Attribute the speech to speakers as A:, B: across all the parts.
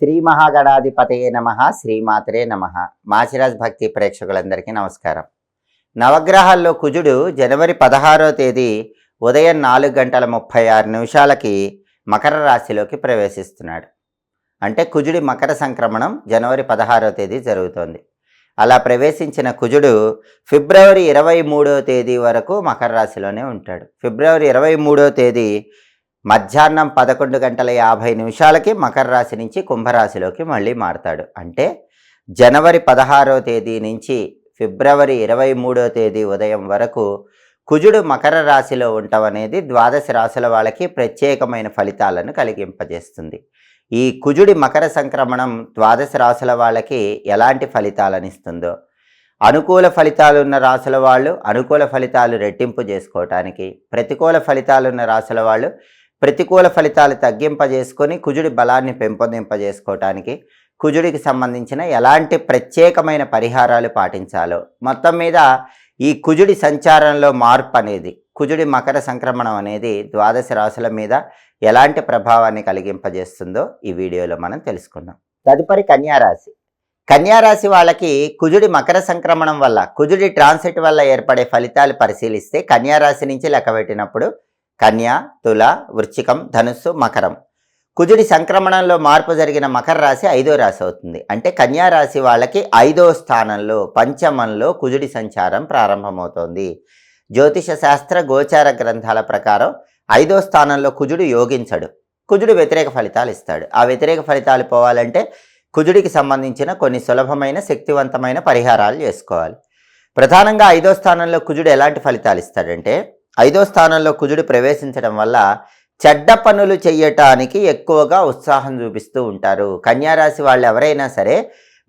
A: శ్రీ మహాగణాధిపతయే నమ శ్రీమాతరే నమ. మాచిరాజ్ భక్తి ప్రేక్షకులందరికీ నమస్కారం. నవగ్రహాల్లో కుజుడు జనవరి పదహారో తేదీ ఉదయం నాలుగు గంటల ముప్పై ఆరు నిమిషాలకి మకర రాశిలోకి ప్రవేశిస్తున్నాడు. అంటే కుజుడి మకర సంక్రమణం జనవరి పదహారో తేదీ జరుగుతోంది. అలా ప్రవేశించిన కుజుడు ఫిబ్రవరి ఇరవై మూడో తేదీ వరకు మకర రాశిలోనే ఉంటాడు. ఫిబ్రవరి ఇరవై మూడో తేదీ మధ్యాహ్నం పదకొండు గంటల యాభై నిమిషాలకి మకర రాశి నుంచి కుంభరాశిలోకి మళ్ళీ మారతాడు. అంటే జనవరి పదహారో తేదీ నుంచి ఫిబ్రవరి ఇరవై మూడో తేదీ ఉదయం వరకు కుజుడు మకర రాశిలో ఉండటం అనేది ద్వాదశ రాశుల వాళ్ళకి ప్రత్యేకమైన ఫలితాలను కలిగింపజేస్తుంది. ఈ కుజుడి మకర సంక్రమణం ద్వాదశ రాశుల వాళ్ళకి ఎలాంటి ఫలితాలను ఇస్తుందో అనుకూల ఫలితాలు ఉన్న రాశుల వాళ్ళు అనుకూల ఫలితాలు రెట్టింపు చేసుకోవటానికి ప్రతికూల ఫలితాలు ఉన్న రాశుల వాళ్ళు ప్రతికూల ఫలితాలు తగ్గింపజేసుకొని కుజుడి బలాన్ని పెంపొందింపజేసుకోవటానికి కుజుడికి సంబంధించిన ఎలాంటి ప్రత్యేకమైన పరిహారాలు పాటించాలో. మొత్తం మీద ఈ కుజుడి సంచారంలో మార్పు అనేది కుజుడి మకర సంక్రమణం అనేది ద్వాదశ రాశుల మీద ఎలాంటి ప్రభావాన్ని కలిగింపజేస్తుందో ఈ వీడియోలో మనం తెలుసుకుందాం. తదుపరి కన్యారాశి. కన్యారాశి వాళ్ళకి కుజుడి మకర సంక్రమణం వల్ల కుజుడి ట్రాన్సిట్ వల్ల ఏర్పడే ఫలితాలు పరిశీలిస్తే కన్యారాశి నుంచి లెక్కబెట్టినప్పుడు కన్య తుల వృచ్చికం ధనుస్సు మకరం. కుజుడి సంక్రమణంలో మార్పు జరిగిన మకర రాశి ఐదో రాశి అవుతుంది. అంటే కన్యా రాశి వాళ్ళకి ఐదో స్థానంలో పంచమంలో కుజుడి సంచారం ప్రారంభమవుతోంది. జ్యోతిష శాస్త్ర గోచార గ్రంథాల ప్రకారం ఐదో స్థానంలో కుజుడు యోగించడు. కుజుడు వ్యతిరేక ఫలితాలు ఇస్తాడు. ఆ వ్యతిరేక ఫలితాలు పోవాలంటే కుజుడికి సంబంధించిన కొన్ని సులభమైన శక్తివంతమైన పరిహారాలు చేసుకోవాలి. ప్రధానంగా ఐదో స్థానంలో కుజుడు ఎలాంటి ఫలితాలు ఇస్తాడంటే ఐదో స్థానంలో కుజుడు ప్రవేశించడం వల్ల చెడ్డ పనులు చేయటానికి ఎక్కువగా ఉత్సాహం చూపిస్తూ ఉంటారు. కన్యారాశి వాళ్ళు ఎవరైనా సరే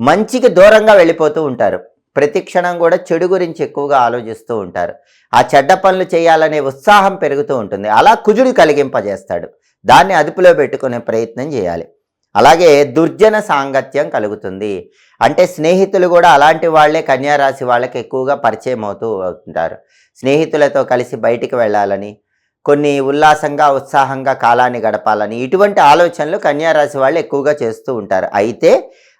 A: మంచికి దూరంగా వెళ్ళిపోతూ ఉంటారు. ప్రతి క్షణం కూడా చెడు గురించి ఎక్కువగా ఆలోచిస్తూ ఉంటారు. ఆ చెడ్డ పనులు చేయాలనే ఉత్సాహం పెరుగుతూ ఉంటుంది. అలా కుజుడు కలిగింపజేస్తాడు. దాన్ని అదుపులో పెట్టుకునే ప్రయత్నం చేయాలి. అలాగే దుర్జన సాంగత్యం కలుగుతుంది. అంటే స్నేహితులు కూడా అలాంటి వాళ్ళే కన్యారాశి వాళ్ళకి ఎక్కువగా పరిచయం అవుతూ ఉంటారు. స్నేహితులతో కలిసి బయటికి వెళ్ళాలని కొన్ని ఉల్లాసంగా ఉత్సాహంగా కాలాన్ని గడపాలని ఇటువంటి ఆలోచనలు కన్యారాశి వాళ్ళు ఎక్కువగా చేస్తూ ఉంటారు. అయితే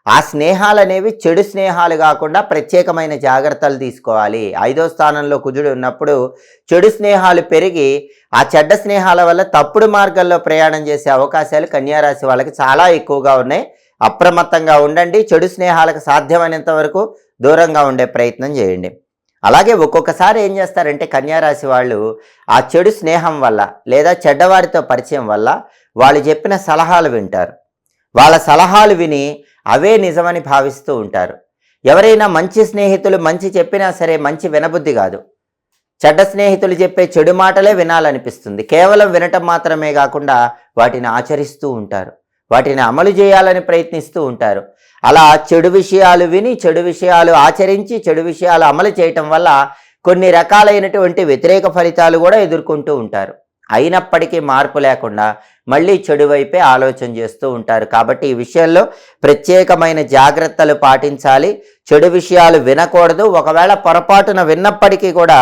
A: ఆ స్నేహాలు అనేవి చెడు స్నేహాలు కాకుండా ప్రత్యేకమైన జాగ్రత్తలు తీసుకోవాలి. ఐదో స్థానంలో కుజుడు ఉన్నప్పుడు చెడు స్నేహాలు పెరిగి ఆ చెడ్డ స్నేహాల వల్ల తప్పుడు మార్గంలో ప్రయాణం చేసే అవకాశాలు కన్యారాశి వాళ్ళకి చాలా ఎక్కువగా ఉన్నాయి. అప్రమత్తంగా ఉండండి. చెడు స్నేహాలకు సాధ్యమైనంత వరకు దూరంగా ఉండే ప్రయత్నం చేయండి. అలాగే ఒక్కొక్కసారి ఏం చేస్తారంటే కన్యారాశి వాళ్ళు ఆ చెడు స్నేహం వల్ల లేదా చెడ్డవారితో పరిచయం వల్ల వాళ్ళు చెప్పిన సలహాలు వింటారు. వాళ్ళ సలహాలు విని అవే నిజమని భావిస్తూ ఉంటారు. ఎవరైనా మంచి స్నేహితులు మంచి చెప్పినా సరే మంచి వినబుద్ధి కాదు. చెడ్డ స్నేహితులు చెప్పే చెడు మాటలే వినాలనిపిస్తుంది. కేవలం వినటం మాత్రమే కాకుండా వాటిని ఆచరిస్తూ ఉంటారు. వాటిని అమలు చేయాలని ప్రయత్నిస్తూ ఉంటారు. అలా చెడు విషయాలు విని చెడు విషయాలు ఆచరించి చెడు విషయాలు అమలు చేయటం వల్ల కొన్ని రకాలైనటువంటి వ్యతిరేక ఫలితాలు కూడా ఎదుర్కొంటూ ఉంటారు. అయినప్పటికీ మార్పు లేకుండా మళ్ళీ చెడు వైపే ఆలోచన చేస్తూ ఉంటారు. కాబట్టి ఈ విషయంలో ప్రత్యేకమైన జాగ్రత్తలు పాటించాలి. చెడు విషయాలు వినకూడదు. ఒకవేళ పొరపాటున విన్నప్పటికీ కూడా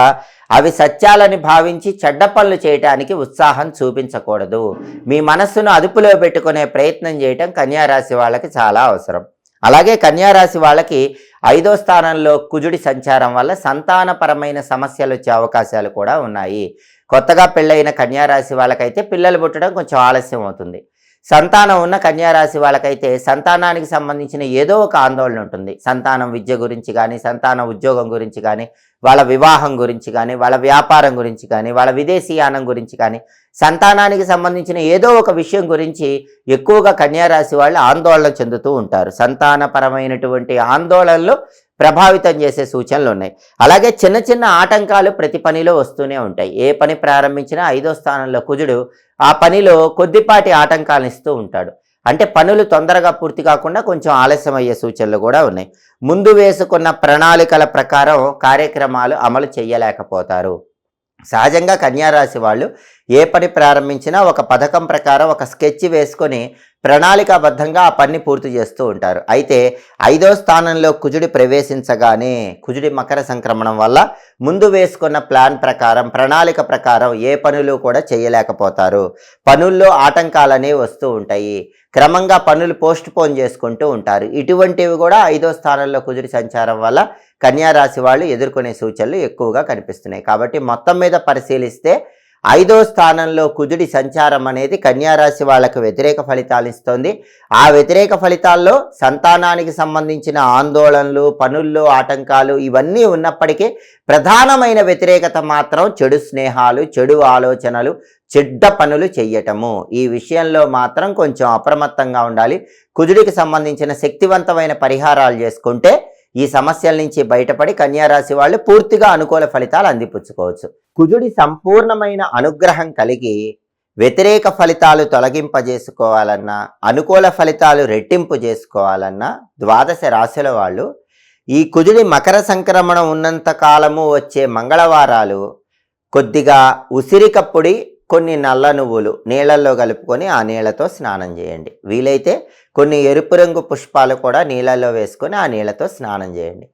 A: అవి సత్యాలని భావించి చెడ్డ పనులు చేయటానికి ఉత్సాహం చూపించకూడదు. మీ మనస్సును అదుపులో పెట్టుకునే ప్రయత్నం చేయటం కన్యారాశి వాళ్ళకి చాలా అవసరం. అలాగే కన్యారాశి వాళ్ళకి ఐదో స్థానంలో కుజుడి సంచారం వల్ల సంతానపరమైన సమస్యలు వచ్చే అవకాశాలు కూడా ఉన్నాయి. కొత్తగా పెళ్ళైన కన్యారాశి వాళ్ళకైతే పిల్లలు పుట్టడం కొంచెం ఆలస్యం అవుతుంది. సంతానం ఉన్న కన్యారాశి వాళ్ళకైతే సంతానానికి సంబంధించిన ఏదో ఒక ఆందోళన ఉంటుంది. సంతానం విద్య గురించి కానీ సంతాన ఉద్యోగం గురించి కానీ వాళ్ళ వివాహం గురించి కానీ వాళ్ళ వ్యాపారం గురించి కానీ వాళ్ళ విదేశీయానం గురించి కానీ సంతానానికి సంబంధించిన ఏదో ఒక విషయం గురించి ఎక్కువగా కన్యారాశి వాళ్ళు ఆందోళన చెందుతూ ఉంటారు. సంతానపరమైనటువంటి ఆందోళనలు ప్రభావితం చేసే సూచనలు ఉన్నాయి. అలాగే చిన్న చిన్న ఆటంకాలు ప్రతి పనిలో వస్తూనే ఉంటాయి. ఏ పని ప్రారంభించినా ఐదో స్థానంలో కుజుడు ఆ పనిలో కొద్దిపాటి ఆటంకాలను ఇస్తూ ఉంటాడు. అంటే పనులు తొందరగా పూర్తి కాకుండా కొంచెం ఆలస్యం అయ్యే సూచనలు కూడా ఉన్నాయి. ముందు వేసుకున్న ప్రణాళికల ప్రకారం కార్యక్రమాలు అమలు చేయలేకపోతారు. సహజంగా కన్యారాశి వాళ్ళు ఏ పని ప్రారంభించినా ఒక పథకం ప్రకారం ఒక స్కెచ్ వేసుకొని ప్రణాళికాబద్ధంగా ఆ పని పూర్తి చేస్తూ ఉంటారు. అయితే ఐదో స్థానంలో కుజుడి ప్రవేశించగానే కుజుడి మకర సంక్రమణం వల్ల ముందు వేసుకున్న ప్లాన్ ప్రకారం ప్రణాళిక ప్రకారం ఏ పనులు కూడా చేయలేకపోతారు. పనుల్లో ఆటంకాలనేవి వస్తూ ఉంటాయి. క్రమంగా పనులు పోస్ట్ పోన్ చేసుకుంటూ ఉంటారు. ఇటువంటివి కూడా ఐదో స్థానంలో కుజుడి సంచారం వల్ల కన్యారాశి వాళ్ళు ఎదుర్కొనే సూచనలు ఎక్కువగా కనిపిస్తున్నాయి. కాబట్టి మొత్తం మీద పరిశీలిస్తే ఐదో స్థానంలో కుజుడి సంచారం అనేది కన్యారాశి వాళ్ళకు వ్యతిరేక ఫలితాలు ఇస్తుంది. ఆ వ్యతిరేక ఫలితాల్లో సంతానానికి సంబంధించిన ఆందోళనలు పనుల్లో ఆటంకాలు ఇవన్నీ ఉన్నప్పటికీ ప్రధానమైన వ్యతిరేకత మాత్రం చెడు స్నేహాలు చెడు ఆలోచనలు చెడ్డ పనులు చెయ్యటము. ఈ విషయంలో మాత్రం కొంచెం అప్రమత్తంగా ఉండాలి. కుజుడికి సంబంధించిన శక్తివంతమైన పరిహారాలు చేసుకుంటే ఈ సమస్యల నుంచి బయటపడి కన్యారాశి వాళ్ళు పూర్తిగా అనుకూల ఫలితాలు అందిపుచ్చుకోవచ్చు. కుజుడి సంపూర్ణమైన అనుగ్రహం కలిగి వ్యతిరేక ఫలితాలు తొలగింపజేసుకోవాలన్నా అనుకూల ఫలితాలు రెట్టింపు చేసుకోవాలన్నా ద్వాదశ రాశుల వాళ్ళు ఈ కుజుడి మకర సంక్రమణ ఉన్నంత కాలము వచ్చే మంగళవారాలు కొద్దిగా ఉసిరికప్పుడి కొన్ని నల్ల నువ్వులు నీళ్ళల్లో కలుపుకొని ఆ నీళ్ళతో స్నానం చేయండి. వీలైతే కొన్ని ఎరుపు రంగు పుష్పాలు కూడా నీళ్ళల్లో వేసుకొని ఆ నీళ్ళతో స్నానం చేయండి.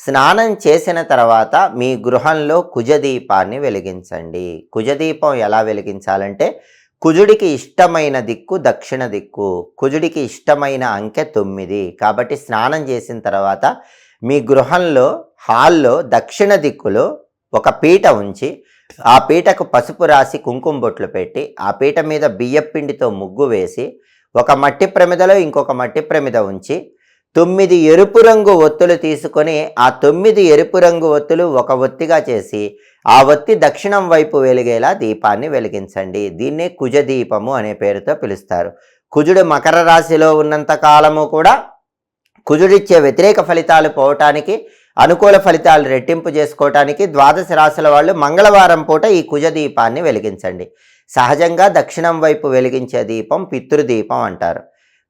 A: స్నానం చేసిన తర్వాత మీ గృహంలో కుజదీపాన్ని వెలిగించండి. కుజదీపం ఎలా వెలిగించాలంటే కుజుడికి ఇష్టమైన దిక్కు దక్షిణ దిక్కు కుజుడికి ఇష్టమైన అంకె తొమ్మిది. కాబట్టి స్నానం చేసిన తర్వాత మీ గృహంలో హాల్లో దక్షిణ దిక్కులో ఒక పీట ఉంచి ఆ పీటకు పసుపు రాసి కుంకుమ బొట్లు పెట్టి ఆ పీట మీద బియ్యపిండితో ముగ్గు వేసి ఒక మట్టి ప్రమిదలో ఇంకొక మట్టి ప్రమిద ఉంచి తొమ్మిది ఎరుపు రంగు ఒత్తులు తీసుకొని ఆ తొమ్మిది ఎరుపు రంగు ఒత్తులు ఒక ఒత్తిగా చేసి ఆ ఒత్తి దక్షిణం వైపు వెలిగేలా దీపాన్ని వెలిగించండి. దీన్నే కుజ దీపము అనే పేరుతో పిలుస్తారు. కుజుడు మకర రాశిలో ఉన్నంత కాలము కూడా కుజుడిచ్చే వ్యతిరేక ఫలితాలు పోవటానికి అనుకూల ఫలితాలు రెట్టింపు చేసుకోవటానికి ద్వాదశ రాశుల వాళ్ళు మంగళవారం పూట ఈ కుజ దీపాన్ని వెలిగించండి. సహజంగా దక్షిణం వైపు వెలిగించే దీపం పితృదీపం అంటారు.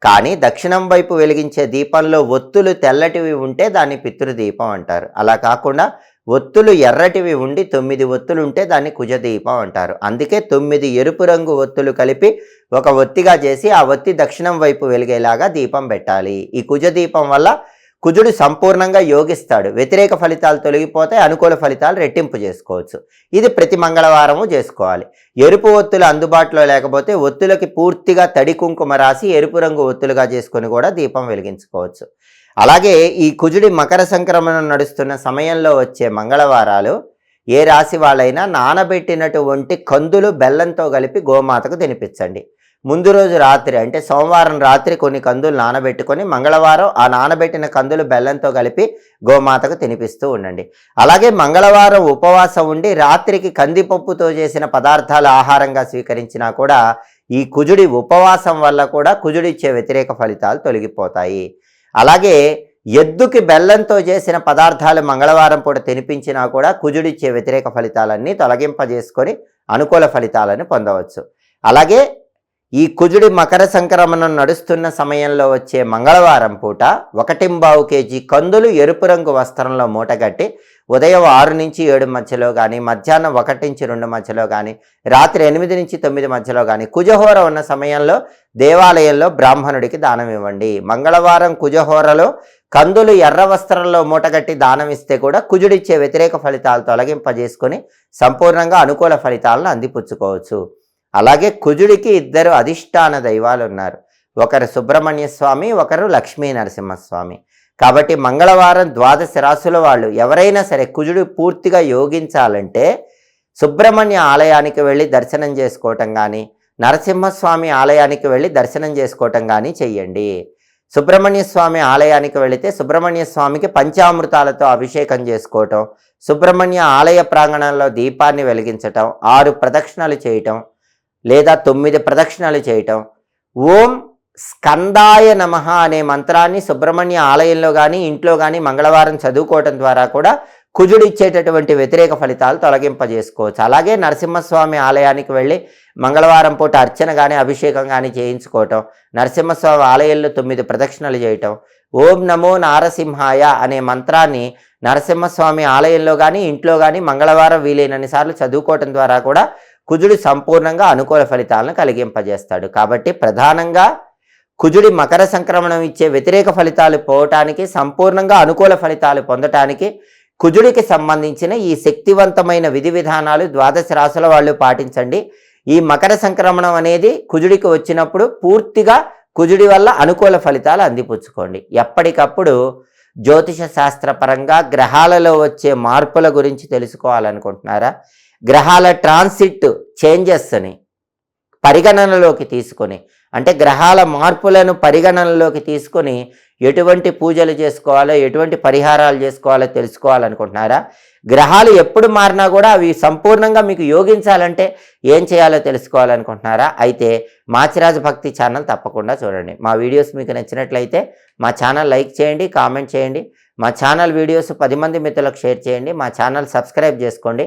A: కానీ దక్షిణం వైపు వెలిగించే దీపంలో ఒత్తులు తెల్లటివి ఉంటే దాన్ని పితృదీపం అంటారు. అలా కాకుండా ఒత్తులు ఎర్రటివి ఉండి తొమ్మిది ఒత్తులు ఉంటే దాన్ని కుజదీపం అంటారు. అందుకే తొమ్మిది ఎరుపు రంగు ఒత్తులు కలిపి ఒక ఒత్తిగా చేసి ఆ ఒత్తి దక్షిణం వైపు వెలిగేలాగా దీపం పెట్టాలి. ఈ కుజదీపం వల్ల కుజుడు సంపూర్ణంగా యోగిస్తాడు. వ్యతిరేక ఫలితాలు తొలగిపోతే అనుకూల ఫలితాలు రెట్టింపు చేసుకోవచ్చు. ఇది ప్రతి మంగళవారము చేసుకోవాలి. ఎరుపు ఒత్తులు అందుబాటులో లేకపోతే ఒత్తులకి పూర్తిగా తడి కుంకుమ రాసి ఎరుపు రంగు ఒత్తులుగా చేసుకొని కూడా దీపం వెలిగించుకోవచ్చు. అలాగే ఈ కుజుడి మకర సంక్రమణం నడుస్తున్న సమయంలో వచ్చే మంగళవారాలు ఏ రాశి వాళ్ళైనా నానబెట్టినటువంటి కందులు బెల్లంతో కలిపి గోమాతకు తినిపించండి. ముందు రోజు రాత్రి అంటే సోమవారం రాత్రి కొన్ని కందులు నానబెట్టుకొని మంగళవారం ఆ నానబెట్టిన కందులు బెల్లంతో కలిపి గోమాతకు తినిపిస్తూ ఉండండి. అలాగే మంగళవారం ఉపవాసం ఉండి రాత్రికి కందిపప్పుతో చేసిన పదార్థాలు ఆహారంగా స్వీకరించినా కూడా ఈ కుజుడి ఉపవాసం వల్ల కూడా కుజుడిచ్చే వ్యతిరేక ఫలితాలు తొలగిపోతాయి. అలాగే ఎద్దుకి బెల్లంతో చేసిన పదార్థాలు మంగళవారం పూట తినిపించినా కూడా కుజుడిచ్చే వ్యతిరేక ఫలితాలన్నీ తొలగింపజేసుకొని అనుకూల ఫలితాలను పొందవచ్చు. అలాగే ఈ కుజుడి మకర సంక్రమణం నడుస్తున్న సమయంలో వచ్చే మంగళవారం పూట ఒకటింబావు కేజీ కందులు ఎరుపు రంగు వస్త్రంలో మూటగట్టి ఉదయం ఆరు నుంచి ఏడు మధ్యలో కానీ మధ్యాహ్నం ఒకటి నుంచి రెండు మధ్యలో కానీ రాత్రి ఎనిమిది నుంచి తొమ్మిది మధ్యలో కానీ కుజహోర ఉన్న సమయంలో దేవాలయంలో బ్రాహ్మణుడికి దానం ఇవ్వండి. మంగళవారం కుజహోరలో కందులు ఎర్ర వస్త్రంలో మూటగట్టి దానం ఇస్తే కూడా కుజుడిచ్చే వ్యతిరేక ఫలితాలు తొలగింపజేసుకొని సంపూర్ణంగా అనుకూల ఫలితాలను అందిపుచ్చుకోవచ్చు. అలాగే కుజుడికి ఇద్దరు అధిష్టాన దైవాలు ఉన్నారు ఒకరు సుబ్రహ్మణ్య స్వామి ఒకరు లక్ష్మీ నరసింహస్వామి కాబట్టి మంగళవారం ద్వాదశ రాసుల వాళ్ళు ఎవరైనా సరే కుజుడు పూర్తిగా యోగించాలంటే సుబ్రహ్మణ్య ఆలయానికి వెళ్ళి దర్శనం చేసుకోవటం కానీ నరసింహస్వామి ఆలయానికి వెళ్ళి దర్శనం చేసుకోవటం కానీ చెయ్యండి. సుబ్రహ్మణ్య స్వామి ఆలయానికి వెళితే సుబ్రహ్మణ్య స్వామికి పంచామృతాలతో అభిషేకం చేసుకోవటం సుబ్రహ్మణ్య ఆలయ ప్రాంగణంలో దీపాన్ని వెలిగించటం ఆరు ప్రదక్షిణలు చేయటం లేదా తొమ్మిది ప్రదక్షిణలు చేయటం. ఓం స్కందాయ నమ అనే మంత్రాన్ని సుబ్రహ్మణ్య ఆలయంలో కానీ ఇంట్లో కానీ మంగళవారం చదువుకోవటం ద్వారా కూడా కుజుడిచ్చేటటువంటి వ్యతిరేక ఫలితాలు తొలగింపజేసుకోవచ్చు. అలాగే నరసింహస్వామి ఆలయానికి వెళ్ళి మంగళవారం పూట అర్చన కానీ అభిషేకం కానీ చేయించుకోవటం. నరసింహస్వామి ఆలయంలో తొమ్మిది ప్రదక్షిణలు చేయటం. ఓం నమో నారసింహాయ అనే మంత్రాన్ని నరసింహస్వామి ఆలయంలో కానీ ఇంట్లో కానీ మంగళవారం వీలైనన్ని సార్లు చదువుకోవటం ద్వారా కూడా కుజుడు సంపూర్ణంగా అనుకూల ఫలితాలను కలిగింపజేస్తాడు. కాబట్టి ప్రధానంగా కుజుడి మకర సంక్రమణం ఇచ్చే వ్యతిరేక ఫలితాలు పోవటానికి సంపూర్ణంగా అనుకూల ఫలితాలు పొందటానికి కుజుడికి సంబంధించిన ఈ శక్తివంతమైన విధి విధానాలు ద్వాదశ రాశుల వాళ్ళు పాటించండి. ఈ మకర సంక్రమణం అనేది కుజుడికి వచ్చినప్పుడు పూర్తిగా కుజుడి వల్ల అనుకూల ఫలితాలు అందిపుచ్చుకోండి. ఎప్పటికప్పుడు జ్యోతిష శాస్త్రపరంగా గ్రహాలలో వచ్చే మార్పుల గురించి తెలుసుకోవాలనుకుంటున్నారా? గ్రహాల ట్రాన్సిట్ చేంజెస్ని పరిగణనలోకి తీసుకొని అంటే గ్రహాల మార్పులను పరిగణనలోకి తీసుకొని ఎటువంటి పూజలు చేసుకోవాలో ఎటువంటి పరిహారాలు చేసుకోవాలో తెలుసుకోవాలనుకుంటున్నారా? గ్రహాలు ఎప్పుడు మారినా కూడా అవి సంపూర్ణంగా మీకు యోగించాలంటే ఏం చేయాలో తెలుసుకోవాలనుకుంటున్నారా? అయితే మాచిరాజు భక్తి ఛానల్ తప్పకుండా చూడండి. మా వీడియోస్ మీకు నచ్చినట్లయితే మా ఛానల్ లైక్ చేయండి కామెంట్ చేయండి. మా ఛానల్ వీడియోస్ పది మంది మిత్రులకు షేర్ చేయండి. మా ఛానల్ సబ్స్క్రైబ్ చేసుకోండి.